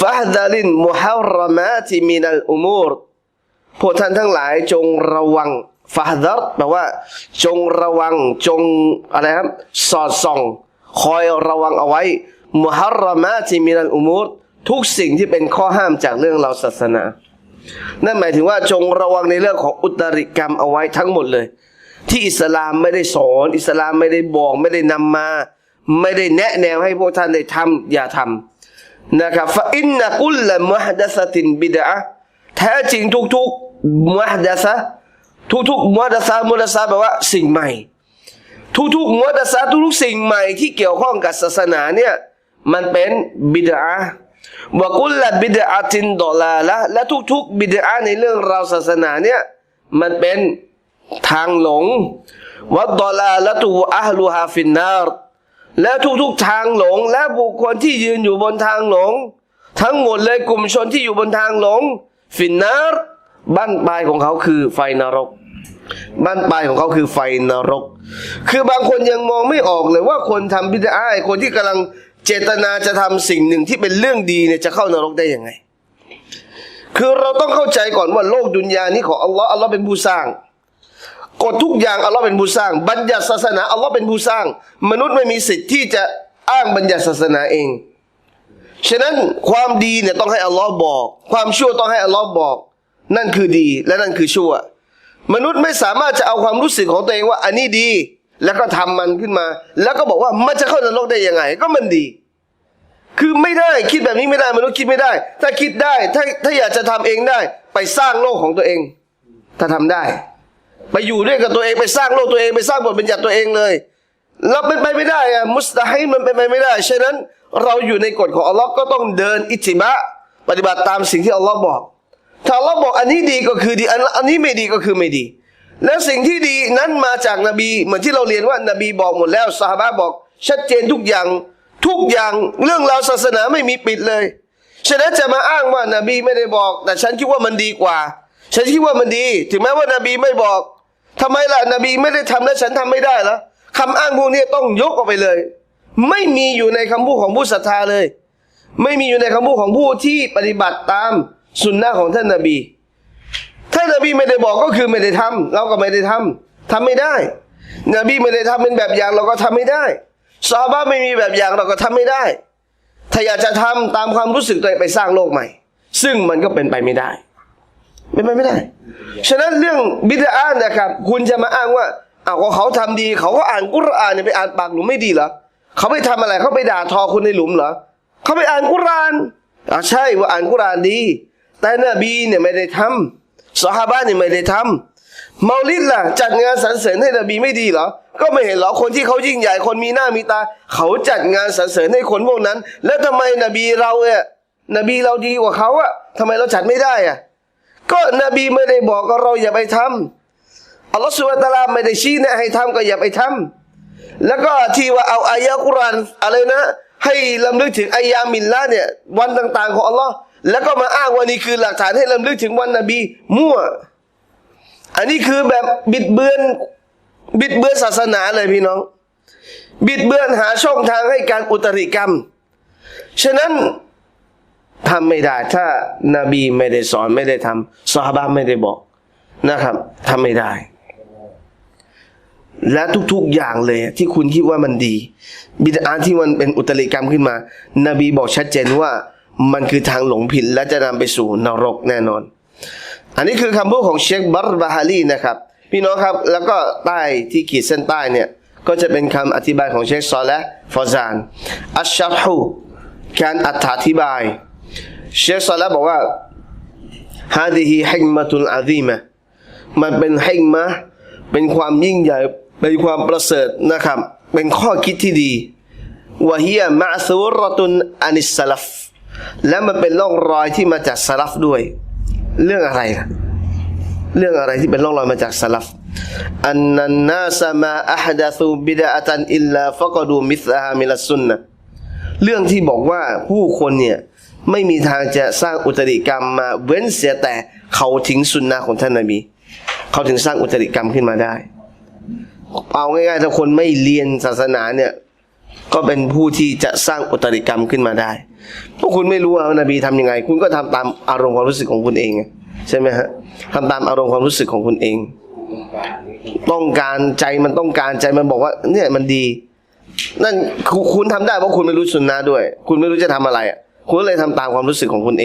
ฟะฮดาลินมุฮัรรมาติมินัลอุมูรพวกท่านทั้งหลายจงระวังฟะฮดัรแปลว่า จงระวังจงอะไรครับสอดส่อง คอยระวังเอาไว้มุฮัรรมาติมินัลอุมูรทุกสิ่งที่เป็นข้อห้ามจากเรื่องเราศาสนา นั่นหมายถึงว่าจงระวังในเรื่องของอุตริกรรมเอาไว้ทั้งหมดเลย ที่อิสลามไม่ได้สอน อิสลามไม่ได้บอก ไม่ได้นำมา ไม่ได้แนะแนวให้พวกท่านได้ทำอย่าทำ นะครับฟาอินนักุลละมุฮดัสตินบิดะแท้จริงทุกๆมุฮดัสะทุกๆมุฮดัสมุฮดัสแปลว่าสิ่งใหม่ ทุกๆมุฮดัสทุกๆสิ่งใหม่ที่เกี่ยวข้องกับศาสนาเนี่ยมันเป็นบิดอะวะกุลละบิดอะตินดอลาละและทุกๆบิดอะในเรื่องราวศาสนาเนี่ยมันเป็นทางหลงวัดดอลาละตูอัลลูฮาฟินนาร และทุกๆทางหลง และบุคคลที่ยืนอยู่บนทางหลง ทั้งหมดเลยกลุ่มชนที่อยู่บนทางหลง ฟินนารบ้านปลายของเขาคือไฟนรก บ้านปลายของเขาคือไฟนรก คือบางคนยังมองไม่ออกเลยว่าคนทำบิดาไอคนที่กำลังเจตนาจะทำสิ่งหนึ่งที่เป็นเรื่องดีเนี่ยจะเข้านรกได้ยังไง คือเราต้องเข้าใจก่อนว่าโลกดุนยานี้ของอัลลอฮ์อัลลอฮ์เป็นผู้สร้าง ฎทุกอย่างอัลลอฮ์เป็นผู้สร้าง บัญญัติศาสนาอัลลอฮ์เป็นผู้สร้าง มนุษย์ไม่มีสิทธิ์ที่จะอ้างบัญญัติศาสนาเอง ฉะนั้นความดีเนี่ยต้องให้อัลลอฮ์บอก ความชั่วต้องให้อัลลอฮ์บอก นั่นคือดีและนั่นคือชั่ว มนุษย์ไม่สามารถจะเอาความรู้สึกของตัวเองว่า อันนี้ดี แล้วก็ทำมันขึ้นมา แล้วก็บอกว่ามันจะเข้านรกได้ยังไง ก็มันดี คือไม่ได้คิดแบบนี้ไม่ได้มนุษย์คิดไม่ได้ ถ้าคิดได้ถ้าถ้าอยากจะทำเองได้ ไปสร้างโลกของตัวเอง ถ้าทำได้ ไปอยู่ด้วยกับตัวเองไปสร้างโลกตัวเองไปสร้างบทบัญญัติตัวเองเลยเราเป็นไปไม่ได้อะมุสตาฮิมันเป็นไปไม่ได้ฉะนั้นเราอยู่ในกฎของอัลลอฮ์ก็ต้องเดินอิจิบะปฏิบัติตามสิ่งที่อัลลอฮ์บอก ถ้าอัลลอฮ์บอกอันนี้ดีก็คือดีอันอันนี้ไม่ดีก็คือไม่ดี แล้วสิ่งที่ดีนั้นมาจากนบีเหมือนที่เราเรียนว่านบีบอกหมดแล้วซาฮาบะบอก ชัดเจนทุกอย่างทุกอย่างเรื่องราวศาสนาไม่มีปิดเลยฉะนั้นจะมาอ้างว่านบีไม่ได้บอก แต่ฉันคิดว่ามันดีกว่า ฉันคิดว่ามันดี ถึงแม้ว่านบีไม่บอก ทำไมล่ะนบีไม่ได้ทำและฉันทำไม่ได้ล่ะคำอ้างพวกนี้ต้องยกออกไปเลย ไม่มีอยู่ในคำพูดของผู้ศรัทธาเลย ไม่มีอยู่ในคำพูดของผู้ที่ปฏิบัติตามสุนนะของท่านนบีถ้านนบีไม่ได้บอกก็คือไม่ได้ทำเราก็ไม่ได้ทำทำไม่ได้ นบีไม่ได้ทำเป็นแบบอย่างเราก็ทำไม่ได้ซาบะห์ไม่มีแบบอย่างเราก็ทำไม่ได้ ถ้าอยากจะทำตามความรู้สึกตัวเองไปสร้างโลกใหม่ ซึ่งมันก็เป็นไปไม่ได้ เป็นไปไม่ได้ ฉะนั้นเรื่องบิดานะครับ คุณจะมาอ้างว่าอ้าวเขาทำดี เขาก็อ่านกุรอานเนี่ยไปอ่านปากหลุมไม่ดีเหรอเขาไปทำอะไรเขาไปด่าทอคุณในหลุมเหรอเขาไปอ่านกุรอานอ่าใช่ว่าอ่านกุรอานดี แต่นบีเนี่ยไม่ได้ทำสหาบะเนี่ยไม่ได้ทำเมาลิดล่ะ จัดงานสรรเสริญให้นบีไม่ดีเหรอ ก็ไม่เห็นเหรอคนที่เขายิ่งใหญ่คนมีหน้ามีตา เขาจัดงานสรรเสริญให้คนพวกนั้น แล้วทำไมนบีเราเนี่ยนบีเราดีกว่าเขาอะทำไมเราจัดไม่ได้อะ ก็นบีไม่ได้บอกก็เราอย่าไปทำอัลลอฮฺสุบฮาตะอาลาไม่ได้ชี้แนะให้ทำก็อย่าไปทำแล้วก็ที่ว่าเอาอายะกุรานอะไรนะ ให้ลำลึกถึงอายามิลละเนี่ยวันต่าง ๆ ของอัลลอฮ์แล้วก็มาอ้างว่านี่คือหลักฐานให้ลำลึกถึงวันนบีมั่ว อันนี้คือแบบบิดเบือนบิดเบือนศาสนาเลยพี่น้อง บิดเบือนหาช่องทางให้การอุตริกรรม ฉะนั้น ทำไม่ได้ ถ้านาบีไม่ได้สอนไม่ได้ทำซอฮาบะไม่ได้บอกนะครับทำไม่ได้ และทุกๆอย่างเลยที่คุณคิดว่ามันดี บิดาที่มันเป็นอุตริกรรมขึ้นมา นบีบอกชัดเจนว่ามันคือทางหลงผิดและจะนำไปสู่นรกแน่นอน อันนี้คือคำพูดของเชคบัรบาฮาลีนะครับ พี่น้องครับแล้วก็ใต้ที่ขีดเส้นใต้เนี่ยก็จะเป็นคำอธิบายของเชคซอและฟอซาน อัชชัรฮูการอธิบาย เชคซอลแล้วบอกว่าฮาดิฮีฮิกมะตุลอาซีมะมันเป็นฮิกมะเป็นความยิ่งใหญ่เป็นความประเสริฐนะครับ เป็นข้อคิดที่ดีวะฮียมะซูรตุนอานิสลัฟและมันเป็นร่องรอยที่มาจากสลัฟด้วย เรื่องอะไร เรื่องอะไรที่เป็นร่องรอยมาจากสลัฟอันนันนาสมาอัฮดะซูบิดะตันอิลลาฟะกดูมิสลาฮามิลสซุนนะเรื่องที่บอกว่าผู้คนเนี่ย ไม่มีทางจะสร้างอุตริกรรมมาเว้นเสียแต่เขาทิ้งสุนนะของท่านนบีเขาถึงสร้างอุตริกรรมขึ้นมาได้ เอาง่ายๆถ้าคนไม่เรียนศาสนาเนี่ยก็เป็นผู้ที่จะสร้างอุตริกรรมขึ้นมาได้พราะคุณไม่รู้ว่านบีทำยังไง คุณก็ทำตามอารมณ์ความรู้สึกของคุณเองใช่ไหมฮะทำตามอารมณ์ความรู้สึกของคุณเอง ต้องการใจมันต้องการใจมันบอกว่า เนี่ยมันดี นั่นคุณคุณทำได้เพราะคุณไม่รู้สุนนะด้วย คุณไม่รู้จะทำอะไรอะ คุณเลยทำตามความรู้สึกของคุณเอง